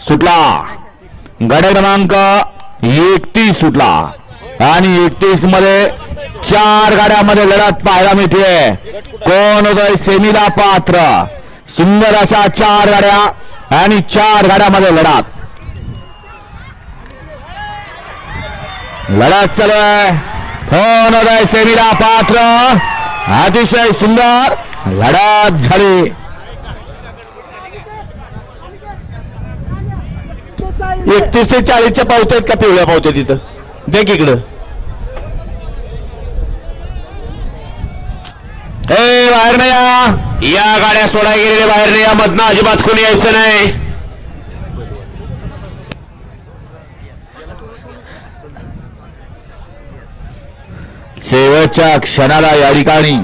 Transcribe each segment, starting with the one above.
सुटला. गड क्रमांक एकतीस सुटला. आणि एकतीसमध्ये चार गाड्यामध्ये लढत पाहायला मिळते. कोण होतोय? सेमीला पात्र. सुंदर अशा चार गाड्या आणि चार गाड्यामध्ये लढत लढत चालू आहे. कोण होतोय? सेमीला पात्र. अतिशय सुंदर लढत झाली. एकतीस ते चाळीसच्या पावत्या आहेत का? पिवळ्या पावत्या तिथं. देख इकडं. ए बाहेर नाही या. या गाड्या सोडा गेलेल्या बाहेर नाही या. मधनं अजिबात कोणी यायचं नाही. शेवटच्या क्षणाला या ठिकाणी.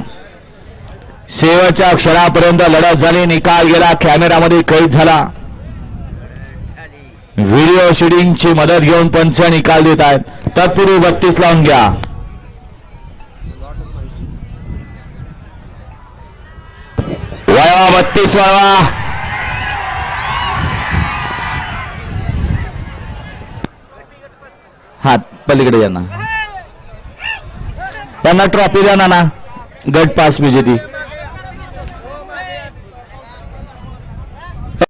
शेवटच्या क्षणापर्यंत लढत झाली. निकाल गेला. कॅमेरामध्ये कैद झाला. व्हिडिओ शूटिंगची मदत घेऊन पंच निकाल देत आहेत. तत्पूर्वी बत्तीस लावून घ्या. वळवा बत्तीस वळवा. हात पलीकडे यांना त्यांना ट्रॉफी द्या ना. गट पास विजेती.